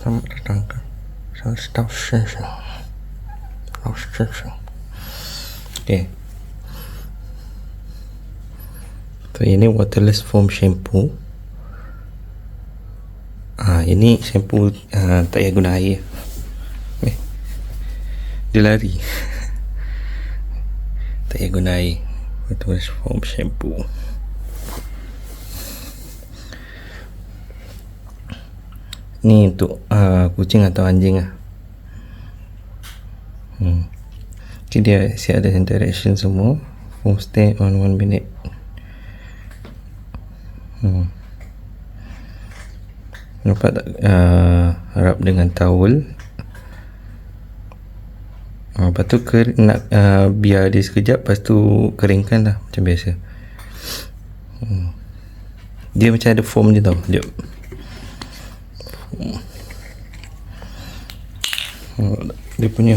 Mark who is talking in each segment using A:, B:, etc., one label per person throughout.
A: Selamat datang ke Station Staff Station Okay So ini waterless foam shampoo Ah Ini shampoo uh, tak payah guna air eh. Dia lari Tak payah guna air Waterless foam shampoo Ni untuk uh, kucing atau anjing lah. Hmm. Okay, dia siap ada interaction semua. Home stay on one minute. Hmm. Nampak tak? Uh, harap dengan towel. Uh, lepas tu ker, nak uh, biar dia sekejap Lepas tu keringkan lah Macam biasa hmm. Dia macam ada foam je tau Oh, dia punya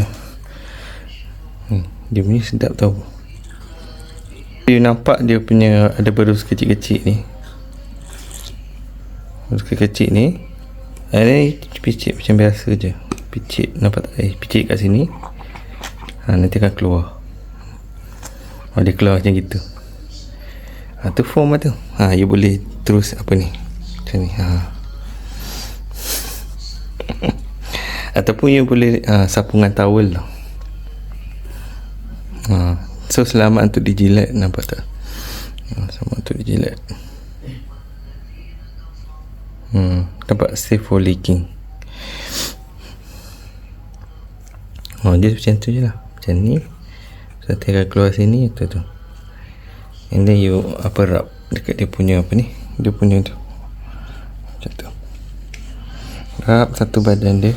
A: hmm, dia punya sedap tau. Dia nampak dia punya ada berus kecil-kecil ni. Berus kecil-kecil ni. Ini picit macam biasa je. Picit nampak tak? Eh picit kat sini. Ha, nanti akan keluar. Oh, dia keluar macam gitu. Ha, tu form lah tu? Ha, you boleh terus apa ni? Macam ni ha. Ataupun you boleh uh, sapungan towel lah. Uh, so selamat untuk dijilat nampak tak? Uh, selamat untuk dijilat. Hmm, nampak safe for leaking. Oh, dia macam tu je lah. Macam ni. Nanti akan keluar sini tu tu. And then you apa rap dekat dia punya apa ni? Dia punya tu. Macam tu. Rap satu badan dia.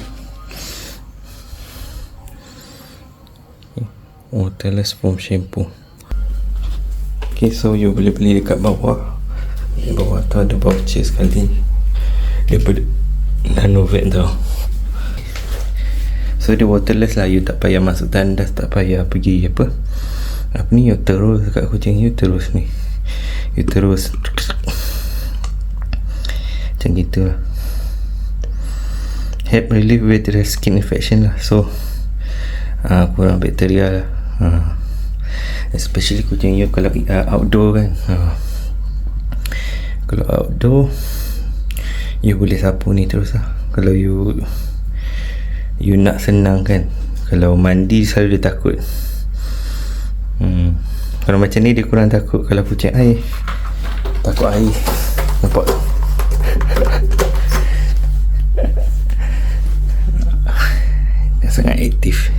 A: Waterless foam shampoo. Ok so you boleh beli dekat bawah. Di bawah tu ada voucher sekali. Daripada Nanovet tau so dia waterless lah. You tak payah masuk tandas tak payah pergi apa. Apa ni? You terus dekat kucing you terus ni. You terus. Macam gitu lah. Help relief with the skin infection lah. So uh, kurang bakteria lah ha. especially kucing you kalau uh, outdoor kan. Ha. kalau outdoor you boleh sapu ni terus lah. Kalau you you nak senang kan. Kalau mandi selalu dia takut. Hmm. kalau macam ni dia kurang takut kalau kucing air. Takut air. Nampak? Sangat aktif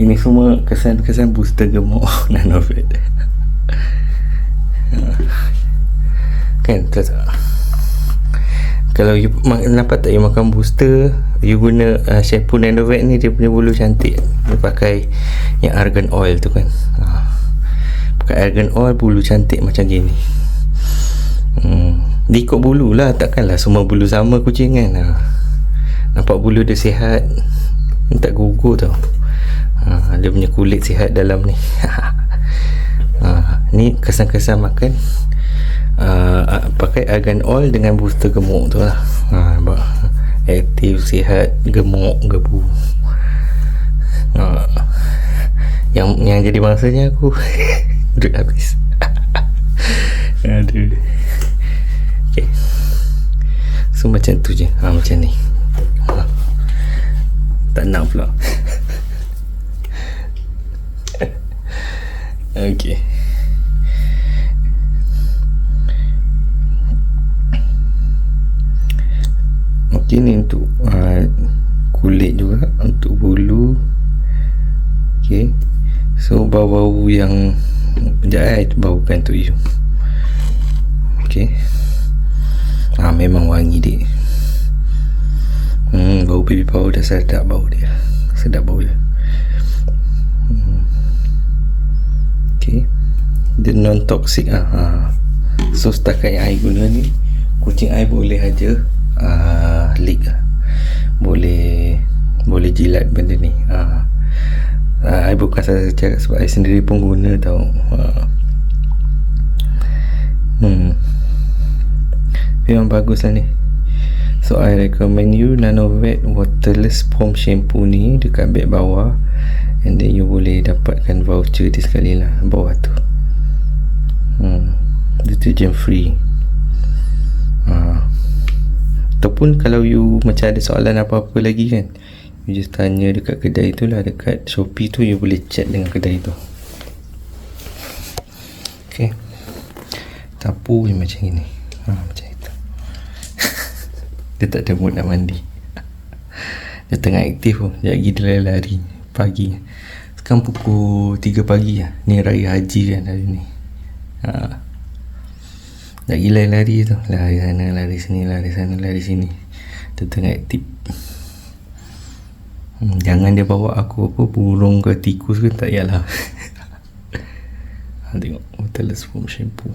A: ini semua kesan-kesan booster gemuk Nanovet kan tak tak kalau you nampak tak you makan booster you guna uh, shampoo Nanovet ni dia punya bulu cantik. Dia pakai yang argan oil tu kan. Uh, pakai argan oil bulu cantik macam gini. Hmm. dia ikut bulu lah takkanlah semua bulu sama kucing kan. Uh, nampak bulu dia sihat tak gugur tau ha, dia punya kulit sihat dalam ni. Ha, ni kesan-kesan makan uh, pakai argan oil dengan booster gemuk tu lah. Ha, aktif sihat gemuk gebu. Ha, yang yang jadi maksudnya aku duit habis. Aduh. Okay. so macam tu je. Ha, macam ni. Ha. tak nak pula Okey. Okey ni untuk uh, kulit juga untuk bulu. Okey. So bau-bau yang Sekejap itu bau kan tu you Okay Ah memang wangi dia Hmm bau baby powder sedap bau dia Sedap bau dia Dia non toxic ah. Ha. So setakat yang I guna ni kucing I boleh aja uh, lick lah. Boleh boleh jilat benda ni. Ha. Uh, I bukan saya cakap sebab I sendiri pun guna tau. Ha. Hmm. Memang bagus lah ni. So I recommend you Nanovet Waterless Foam Shampoo ni Dekat beg bawah And then you boleh dapatkan voucher dia sekali lah Bawah tu hmm. Detergent free. Ha. Ataupun kalau you macam ada soalan apa-apa lagi kan You just tanya dekat kedai tu lah Dekat Shopee tu you boleh chat dengan kedai tu. Okay. Tapu je macam ni ha, Macam itu. Dia tak ada mood nak mandi. Dia tengah aktif pun. Sekejap lagi dia lari Pagi. Sekarang pukul 3 pagi lah. Ni raya haji kan hari ni ha. Dah gila lari tu. Lari sana, lari sini, lari sana, lari sini. Tengah aktif hmm, Jangan dia bawa aku apa Burung ke tikus ke Tak payahlah ha, Tengok Waterless foam shampoo.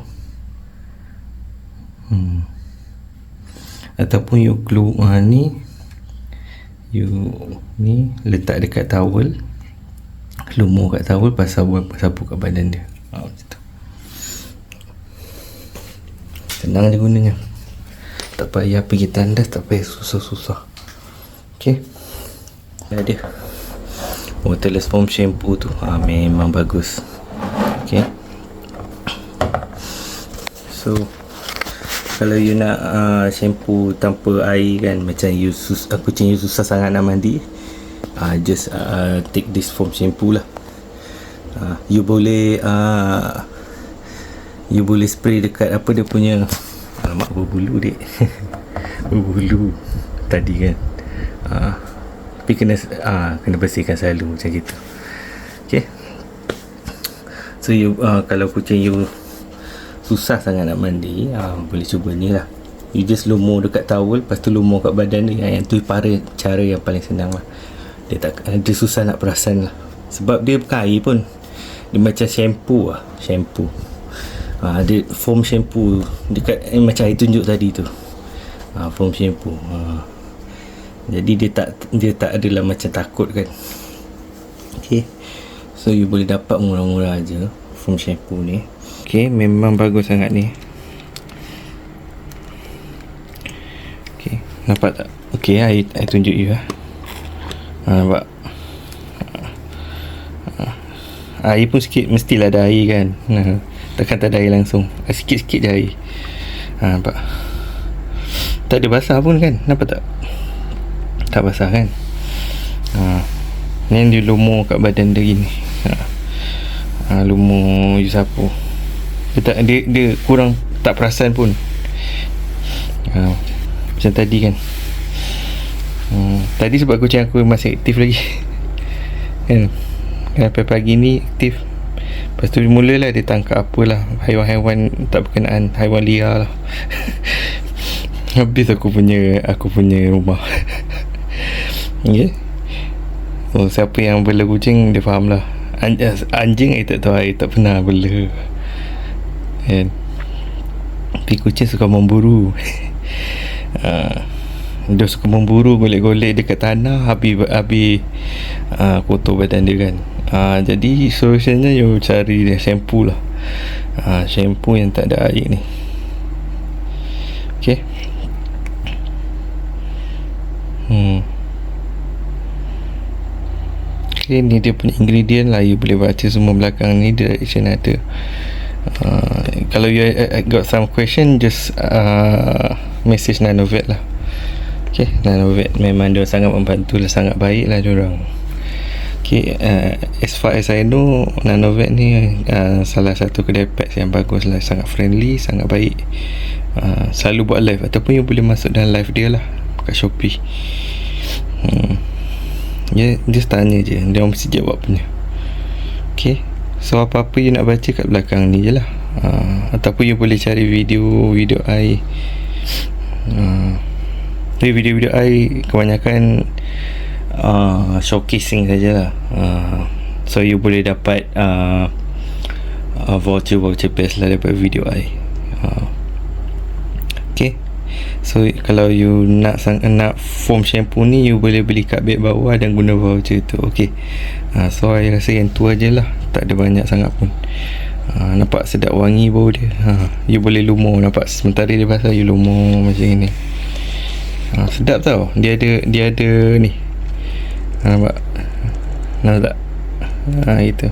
A: Hmm. Ataupun you keluar ni. You Ni Letak dekat towel. Lumur kat towel Pasal sapu kat badan dia. Ha, tu Senang je gunanya. Tak payah pergi tandas Tak payah susah-susah. Okay Dah dia. Waterless foam shampoo tu. Ha, Memang bagus. Okay So Kalau you nak uh, shampoo tanpa air kan Macam you sus uh, kucing you susah sangat nak mandi uh, Just uh, take this foam shampoo lah. Uh, You boleh uh, You boleh spray dekat apa dia punya Alamak berbulu dek Berbulu. Tadi kan. Uh, Tapi kena uh, Kena bersihkan selalu macam gitu. Okay So you uh, Kalau kucing you Susah sangat nak mandi uh, Boleh cuba ni lah. You just lumur dekat towel Lepas tu lumur kat badan dia Yang tu para cara yang paling senang lah. Dia tak Dia susah nak perasan lah. Sebab dia bukan air pun. Dia macam shampoo lah Shampoo ha, Ada foam shampoo Dekat eh, Macam saya tunjuk tadi tu. Ha, Foam shampoo. Ha. Jadi dia tak Dia tak adalah macam takut kan. Okay. So you boleh dapat murah-murah aja Foam shampoo ni. Okay Memang bagus sangat ni. Okay Nampak tak? Okay I, I tunjuk you lah ha, Nampak? Air pun sikit Mestilah ada air kan. ha. Takkan tak ada air langsung. Ah, Sikit-sikit je air. Ha, Nampak? Tak ada basah pun kan? Nampak tak? Tak basah kan? Ha. Ni dia lumur kat badan dia gini. Ha. Ha, Lumur you sapu. Dia, tak, dia, dia kurang Tak perasan pun. Ha. Macam tadi kan? Hmm. Tadi sebab kucing aku masih aktif lagi. Kan? Sampai pagi ni aktif Lepas tu mulalah dia tangkap apalah Haiwan-haiwan tak berkenaan Haiwan liar lah. Habis aku punya Aku punya rumah. Ya. Yeah. Oh, siapa yang bela kucing Dia faham lah. An- Anjing saya tak tahu Saya tak pernah bela. Kan? Tapi kucing suka memburu. Uh, Dia suka memburu Golek-golek dekat tanah Habis Habis uh, Kotor badan dia kan ha, Jadi solusinya You cari dia shampoo lah. Ha, Shampoo yang tak ada air ni. Okay Hmm. Okay ni dia punya ingredient lah. You boleh baca semua belakang ni Direction ada. Uh, Kalau you uh, got some question Just uh, Message Nanovet lah. Okay Nanovet memang dia sangat membantu lah Sangat baik lah dia orang Okay, uh, as far as I know Nanovet ni uh, salah satu kedai pets yang bagus lah Sangat friendly, sangat baik. Uh, Selalu buat live. Ataupun you boleh masuk dalam live dia lah Kat Shopee. Hmm. Yeah, just tanya je. Dia mesti jawab punya. Okay So apa-apa you nak baca kat belakang ni je lah. Uh, Ataupun you boleh cari video Video I. Uh, Video-video I Kebanyakan uh, showcasing sajalah. Uh, so you boleh dapat uh, uh, voucher voucher best lah daripada video I. Uh, okay. So kalau you nak sang nak foam shampoo ni you boleh beli kat beg bawah dan guna voucher tu. Okay. Uh, so I rasa yang tu aje lah. Tak ada banyak sangat pun. Uh, nampak sedap wangi bau dia. Ha, you boleh lumur nampak sementara dia basah you lumur macam ni. ha, sedap tau dia ada dia ada ni ha, nampak? Nampak tak? Ha, itu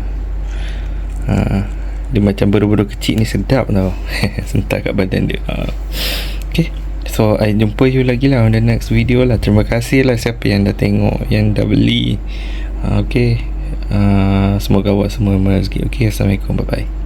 A: ha, dia macam buru-buru kecil ni sedap tau. Sentak kat badan dia. Ha. ok so I jumpa you lagi lah on the next video lah. Terima kasih lah siapa yang dah tengok yang dah beli. Ha, ok uh, semoga awak semua merezeki ok Assalamualaikum. Bye bye